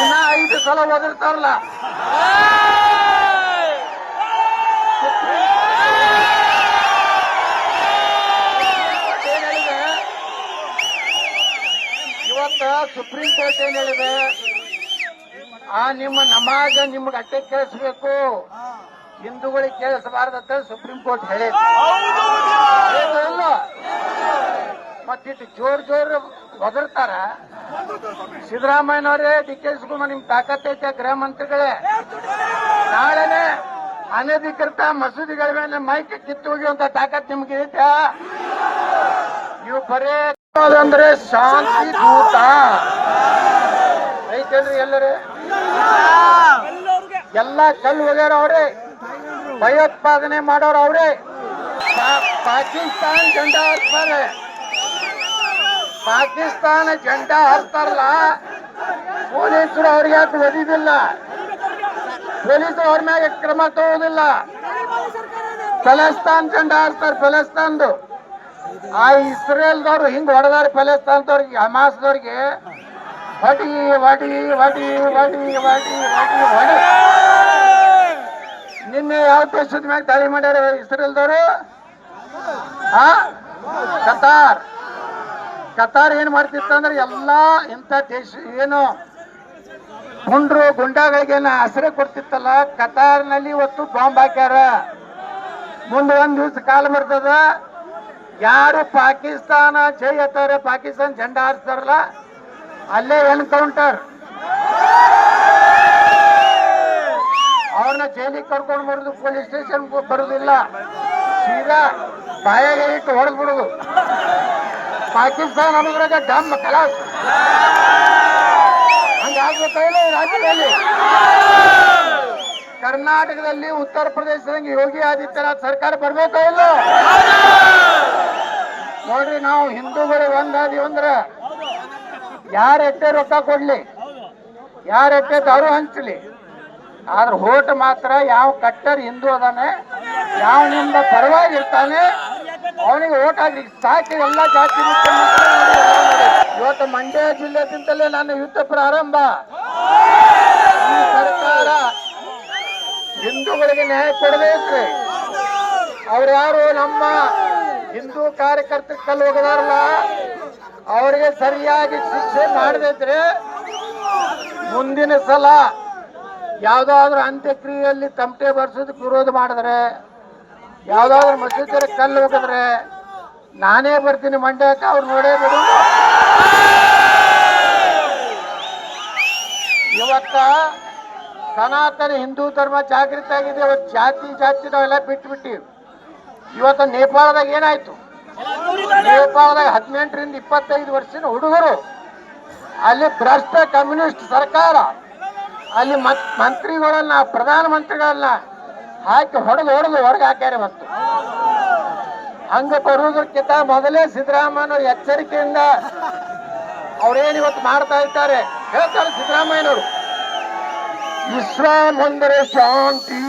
ಇನ್ನ ಐದು ಸಲ ಓದಿರ್ತಾರಲ್ಲ ಇವತ್ತು ಇವತ್ತ ಸುಪ್ರೀಂ ಕೋರ್ಟ್ ಏನ್ ಹೇಳಿದೆ? ಆ ನಿಮ್ಮ ನಮಾಜ ನಿಮ್ಗೆ ಅಟ್ಟೆ ಕೇಳಿಸ್ಬೇಕು. ಹಿಂದೂಗಳಿಗೆ ಕೇಳಿಸಬಾರ್ದಂತ ಸುಪ್ರೀಂ ಕೋರ್ಟ್ ಹೇಳಿದೆ. ಮತ್ತಿಟ್ಟು ಜೋರ್ ಜೋರ್ ಒದರ್ತಾರ. ಸಿದ್ದರಾಮಯ್ಯನವರೇ ಡಿ ಕೆ ಶಿವಕುಮಾರ್ ನಿಮ್ ತಾಕತ್ತೈತೆ ಗೃಹ ಮಂತ್ರಿಗಳೇ. ನಾಳೆನೆ ಅನಧಿಕೃತ ಮಸೂದಿಗಳ ಮೇಲೆ ಮೈಕ್ ಕಿತ್ತು ಹೋಗುವಂತ ತಾಕತ್ ನಿಮ್ಗೆ ಐತೆ? ನೀವು ಬರೇ ಅಂದ್ರೆ ಶಾಂತಿ ದೂತ. ಐತೇನ್ರಿ ಎಲ್ಲರೇ? ಎಲ್ಲ ಕಲ್ಲು ಒಗ್ಯಾರ ಅವ್ರೆ. ಭಯೋತ್ಪಾದನೆ ಮಾಡೋರು ಅವ್ರೆ. ಪಾಕಿಸ್ತಾನ್ ಜೆಂಡಾ ಹಾರ್ತಾರೆ ಪಾಕಿಸ್ತಾನ ಜೆಂಡಾ ಹಾರ್ತಾರಲ್ಲ ಪೊಲೀಸರು ಅವ್ರಿಗೆ ಯಾಕೆ ಒದಿದಿಲ್ಲ? ಪೊಲೀಸರು ಅವ್ರ ಮ್ಯಾಗ ಕ್ರಮ ತಗೋದಿಲ್ಲ. ಫಲಸ್ತಾನ್ ಜೆಂಡಾ ಹಾರ್ತಾರೆ ಫಲಸ್ತಾನ್ದು. ಆ ಇಸ್ರೇಲ್ದವ್ರು ಹಿಂಗ್ ಹೊಡೆದಾರ ಫಲಸ್ತಾನ್ದವ್ರಿಗೆ, ಹಮಾಸ್ದವ್ರಿಗೆ. ವಡಿ ವಡಿ ವಡಿ ವಡಿ ವಡಿ ವಡಿ ವಡಿ. ನಿನ್ನೆ ಯಾವ ದೇಶದ ಮ್ಯಾಗ ದಾಳಿ ಮಾಡ್ಯಾರ ಇಸ್ರೇಲ್ದವರು? ಹಾ ಕತಾರ್. ಕತಾರ್ ಏನ್ ಮಾಡ್ತಿತ್ತಂದ್ರೆ ಎಲ್ಲಾ ಇಂಥ ದೇಶ ಏನು ಗುಂಡ್ರು ಗುಂಡಾಗಳಿಗೆ ಆಶ್ರಯ ಕೊಡ್ತಿತ್ತಲ್ಲ, ಕತಾರ್ನಲ್ಲಿ ಇವತ್ತು ಬಾಂಬ್ ಹಾಕ್ಯಾರ. ಮುಂದೆ ಒಂದ್ ದಿವ್ಸ ಕಾಲ ಬರ್ತದ ಯಾರು ಪಾಕಿಸ್ತಾನ ಜೈ ಹತ್ತಾರೆ ಪಾಕಿಸ್ತಾನ ಜೆಂಡಾ ಹಾರಿಸ್ತಾರಲ್ಲ, ಅಲ್ಲೇ ಎನ್ಕೌಂಟರ್ ಅವ್ರನ್ನ ಜೈಲಿಗೆ ಕರ್ಕೊಂಡು ಬರುದು, ಪೊಲೀಸ್ ಸ್ಟೇಷನ್ ಬರುದಿಲ್ಲ. ಸೀದಾ ಬಾಯಾಗೆ ಇಟ್ಟು ಹೊಡೆದ್ ಬಿಡುದು ಪಾಕಿಸ್ತಾನ ಅನುಗ್ರಹ ಡಮ್ ಕಲಾಸ್ ಹಂಗಾಗ್ಬೇಕಾಗಿಲ್ಲ ರಾಜ್ಯದಲ್ಲಿ. ಕರ್ನಾಟಕದಲ್ಲಿ ಉತ್ತರ ಪ್ರದೇಶದಂಗೆ ಯೋಗಿ ಆದಿತ್ಯನಾಥ್ ಸರ್ಕಾರ ಬರ್ಬೇಕೋ ಇಲ್ಲ? ನೋಡ್ರಿ ನಾವು ಹಿಂದೂಗಳು ಒಂದಾದಿ ಅಂದ್ರ ಯಾರ ಎಟ್ಟೆ ರೊಕ್ಕ ಕೊಡ್ಲಿ? ಯಾರ ಎಟ್ಟೆ ದಾರು ಹಂಚಲಿ? ಆದ್ರೆ ಹೋಟ್ ಮಾತ್ರ ಯಾವ ಕಟ್ಟರ್ ಹಿಂದೂ ಅದಾನೆ, ಯಾವ ನಿಮ್ದ ಪರವಾಗಿರ್ತಾನೆ ಅವನಿಗೆ ಓಟ್ ಆಗಲಿ. ಸಾಕಿ ಎಲ್ಲ ಜಾತಿ. ಇವತ್ತು ಮಂಡ್ಯ ಜಿಲ್ಲೆದಿಂದಲೇ ನನ್ನ ಯುದ್ಧ ಪ್ರಾರಂಭ ಈ ಸರ್ಕಾರ ಹಿಂದೂಗಳಿಗೆ ನ್ಯಾಯ ಕೊಡಬೇಕ್ರಿ ಅವ್ರು ಯಾರು? ನಮ್ಮ ಹಿಂದೂ ಕಾರ್ಯಕರ್ತ ಕಲ್ಲು ಹೋಗದಾರಲ್ಲ ಅವರಿಗೆ ಸರಿಯಾಗಿ ಶಿಕ್ಷೆ ಮಾಡದಿದ್ರೆ ಮುಂದಿನ ಸಲ ಯಾವುದಾದ್ರೂ ಅಂತ್ಯಕ್ರಿಯೆಯಲ್ಲಿ ತಮಟೆ ಬರ್ಸೋದಕ್ಕೆ ವಿರೋಧ ಮಾಡಿದ್ರೆ ಯಾವ್ದಾದ್ರು ಮಧ್ಯಚರ ಕಲ್ಲು ಹೋಗಿದ್ರೆ ನಾನೇ ಬರ್ತೀನಿ ಮಂಡ್ಯಕ್ಕೆ ಅವ್ರು ನೋಡೇ ಬಿಡು. ಇವತ್ತ ಸನಾತನ ಹಿಂದೂ ಧರ್ಮ ಜಾಗೃತಿ ಆಗಿದೆ, ಇವತ್ತು ಜಾತಿ ಜಾತಿ ನಾವೆಲ್ಲ ಬಿಟ್ಬಿಟ್ಟಿವಿ ಇವತ್ತು ನೇಪಾಳದಾಗ ಏನಾಯ್ತು? ನೇಪಾಳದಾಗ ಹದಿನೆಂಟರಿಂದ ಇಪ್ಪತ್ತೈದು ವರ್ಷದ ಹುಡುಗರು. ಅಲ್ಲಿ ಭ್ರಷ್ಟ ಕಮ್ಯುನಿಸ್ಟ್ ಸರ್ಕಾರ. ಅಲ್ಲಿ ಮತ್- ಮಂತ್ರಿಗಳನ್ನ, ಪ್ರಧಾನ ಮಂತ್ರಿಗಳನ್ನ ಹಾಕಿ ಹೊಡೆದು ಹೊಡೆದು ಹೊರಗೆ ಹಾಕ್ಯಾರ ಮತ್ತು. ಹಂಗ ಬರುವುದಕ್ಕಿಂತ ಮೊದಲೇ ಸಿದ್ದರಾಮಯ್ಯ ಎಚ್ಚರಿಕೆಯಿಂದ ಅವ್ರೇನು ಇವತ್ತು ಮಾಡ್ತಾ ಇದ್ದಾರೆ ಹೇಳ್ತಾರೆ ಸಿದ್ದರಾಮಯ್ಯನವರು. ವಿಶ್ವ ಮುಂದರೆ ಶಾಂತಿ.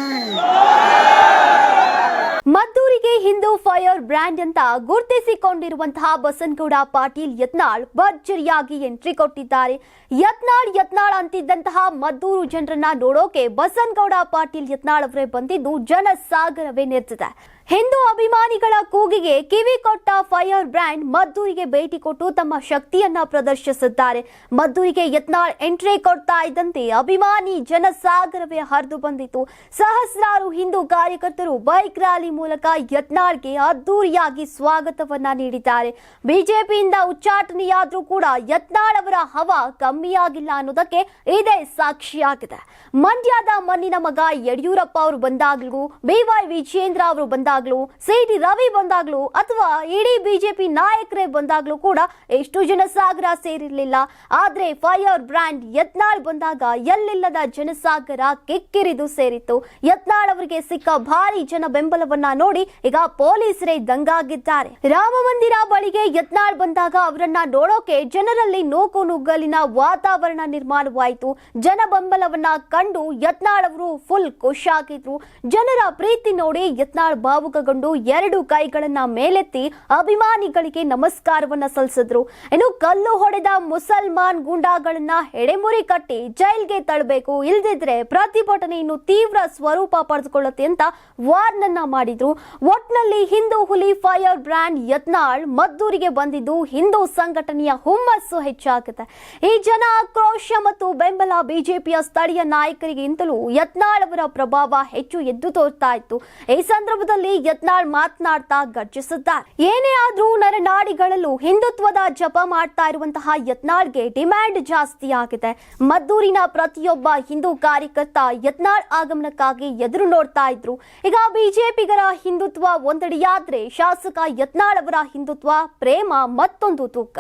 ಮದ್ದೂರಿಗೆ ಹಿಂದೂ ಫೈರ್ ಬ್ರ್ಯಾಂಡ್ ಅಂತ ಗುರುತಿಸಿಕೊಂಡಿರುವಂತಹ ಬಸನಗೌಡ ಪಾಟೀಲ್ ಯತ್ನಾಳ್ ಭರ್ಜರಿಯಾಗಿ ಎಂಟ್ರಿ ಕೊಟ್ಟಿದ್ದಾರೆ. ಯತ್ನಾಳ್ ಯತ್ನಾಳ್ ಅಂತಿದ್ದಂತಹ ಮದ್ದೂರು ಜನರನ್ನ ನೋಡೋಕೆ ಬಸನಗೌಡ ಪಾಟೀಲ್ ಯತ್ನಾಳ್ ಅವರೇ ಬಂದಿದ್ದು ಜನಸಾಗರವೇ ನೆರೆದಿದೆ. ಹಿಂದೂ ಅಭಿಮಾನಿಗಳ ಕೂಗಿಗೆ ಕಿವಿ ಕೊಟ್ಟ ಫೈರ್ ಬ್ರ್ಯಾಂಡ್ ಮದ್ದೂರಿಗೆ ಭೇಟಿ ಕೊಟ್ಟು ತಮ್ಮ ಶಕ್ತಿಯನ್ನ ಪ್ರದರ್ಶಿಸಿದ್ದಾರೆ. ಮದ್ದೂರಿಗೆ ಯತ್ನಾಳ್ ಎಂಟ್ರಿ ಕೊಡ್ತಾ ಇದ್ದಂತೆ ಅಭಿಮಾನಿ ಜನಸಾಗರವೇ ಹರಿದು ಬಂದಿತು ಸಹಸ್ರಾರು ಹಿಂದೂ ಕಾರ್ಯಕರ್ತರು ಬೈಕ್ ರ್ಯಾಲಿ ಮೂಲಕ ಯತ್ನಾಳ್ಗೆ ಅದ್ದೂರಿಯಾಗಿ ಸ್ವಾಗತವನ್ನ ನೀಡಿದ್ದಾರೆ. ಬಿಜೆಪಿಯಿಂದ ಉಚ್ಚಾಟನೆಯಾದ್ರೂ ಕೂಡ ಯತ್ನಾಳ್ ಅವರ ಹವ ಕಮ್ಮಿಯಾಗಿಲ್ಲ ಅನ್ನೋದಕ್ಕೆ ಇದೇ ಸಾಕ್ಷಿಯಾಗಿದೆ. ಮಂಡ್ಯದ ಮಣ್ಣಿನ ಮಗ ಯಡಿಯೂರಪ್ಪ ಅವರು ಬಂದಾಗ್ಲೂ ಬಿವೈ ವಿಜೇಂದ್ರ ಅವರು ಬಂದಾಗ್ಲೂ ಸಿ ರವಿ ಬಂದಾಗ್ಲೂ ಅಥವಾ ಇಡೀ ಬಿಜೆಪಿ ನಾಯಕರೇ ಬಂದಾಗ್ಲೂ ಕೂಡ ಎಷ್ಟು ಜನಸಾಗರ ಸೇರಿರ್ಲಿಲ್ಲ. ಆದ್ರೆ ಫೈರ್ ಬ್ರ್ಯಾಂಡ್ ಯತ್ನಾಳ್ ಬಂದಾಗ ಎಲ್ಲಿಲ್ಲದ ಜನಸಾಗರ ಕಿಕ್ಕಿರಿದು ಸೇರಿತ್ತು. ಯತ್ನಾಳ್ ಅವರಿಗೆ ಸಿಕ್ಕ ಭಾರಿ ಜನ ಬೆಂಬಲವನ್ನ ನೋಡಿ ಈಗ ಪೊಲೀಸರೇ ದಂಗಾಗಿದ್ದಾರೆ. ರಾಮ ಮಂದಿರ ಬಳಿಗೆ ಯತ್ನಾಳ್ ಬಂದಾಗ ಅವರನ್ನ ನೋಡೋಕೆ ಜನರಲ್ಲಿ ನೂಕು ನುಗ್ಗಲಿನ ವಾತಾವರಣ ನಿರ್ಮಾಣವಾಯಿತು. ಜನ ಬೆಂಬಲವನ್ನ ಕಂಡು ಯತ್ನಾಳ್ ಅವರು ಫುಲ್ ಖುಷಿಯಾಗಿದ್ರು ಜನರ ಪ್ರೀತಿ ನೋಡಿ ಯತ್ನಾಳ್ ಬಾವು ಭಾವುಕಗೊಂಡು ಎರಡು ಕೈಗಳನ್ನ ಮೇಲೆತ್ತಿ ಅಭಿಮಾನಿಗಳಿಗೆ ನಮಸ್ಕಾರವನ್ನ ಸಲ್ಲಿಸಿದ್ರು. ಇನ್ನು ಕಲ್ಲು ಹೊಡೆದ ಮುಸಲ್ಮಾನ್ ಗುಂಡಾಗಳನ್ನ ಹೆಡೆಮುರಿ ಕಟ್ಟಿ ಜೈಲ್ಗೆ ತಳ್ಬೇಕು. ಇಲ್ದಿದ್ರೆ ಪ್ರತಿಭಟನೆ ಇನ್ನು ತೀವ್ರ ಸ್ವರೂಪ ಪಡೆದುಕೊಳ್ಳುತ್ತೆ ಅಂತ ವಾರ್ನನ್ನ ಮಾಡಿದ್ರು. ಒಟ್ನಲ್ಲಿ ಹಿಂದೂ ಹುಲಿ ಫೈರ್ ಬ್ರ್ಯಾಂಡ್ ಯತ್ನಾಳ್ ಮದ್ದೂರಿಗೆ ಬಂದಿದ್ದು ಹಿಂದೂ ಸಂಘಟನೆಯ ಹುಮ್ಮಸ್ಸು ಹೆಚ್ಚಾಗುತ್ತೆ. ಈ ಜನ ಆಕ್ರೋಶ ಮತ್ತು ಬೆಂಬಲ ಬಿಜೆಪಿಯ ಸ್ಥಳೀಯ ನಾಯಕರಿಗಿಂತಲೂ ಯತ್ನಾಳ್ ಅವರ ಪ್ರಭಾವ ಹೆಚ್ಚು ಎದ್ದು ತೋರ್ತಾ ಇತ್ತು. ಈ ಸಂದರ್ಭದಲ್ಲಿ ಯತ್ನಾಳ್ ಮಾತನಾಡ್ತಾ ಗರ್ಜಿಸಿದ್ದಾರೆ. ಏನೇ ಆದ್ರೂ ನರನಾಡಿಗಳಲ್ಲೂ ಹಿಂದುತ್ವದ ಜಪ ಮಾಡ್ತಾ ಇರುವಂತಹ ಯತ್ನಾಳ್ಗೆ ಡಿಮ್ಯಾಂಡ್ ಜಾಸ್ತಿ ಆಗಿದೆ. ಮದ್ದೂರಿನ ಪ್ರತಿಯೊಬ್ಬ ಹಿಂದೂ ಕಾರ್ಯಕರ್ತ ಯತ್ನಾಳ್ ಆಗಮನಕ್ಕಾಗಿ ಎದುರು ನೋಡ್ತಾ ಇದ್ರು. ಈಗ ಬಿಜೆಪಿಗರ ಹಿಂದುತ್ವ ಒಂದಡಿಯಾದ್ರೆ ಶಾಸಕ ಯತ್ನಾಳ್ ಅವರ ಹಿಂದುತ್ವ ಪ್ರೇಮ ಮತ್ತೊಂದು ತೂಕ.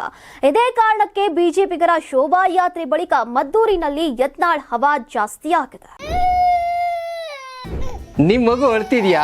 ಇದೇ ಕಾರಣಕ್ಕೆ ಬಿಜೆಪಿಗರ ಶೋಭಾಯಾತ್ರೆ ಬಳಿಕ ಮದ್ದೂರಿನಲ್ಲಿ ಯತ್ನಾಳ್ ಹವಾ ಜಾಸ್ತಿ ಆಗಿದೆ. ನಿಮ್ಮ ಮಗು ಅಳ್ತಿದ್ಯಾ?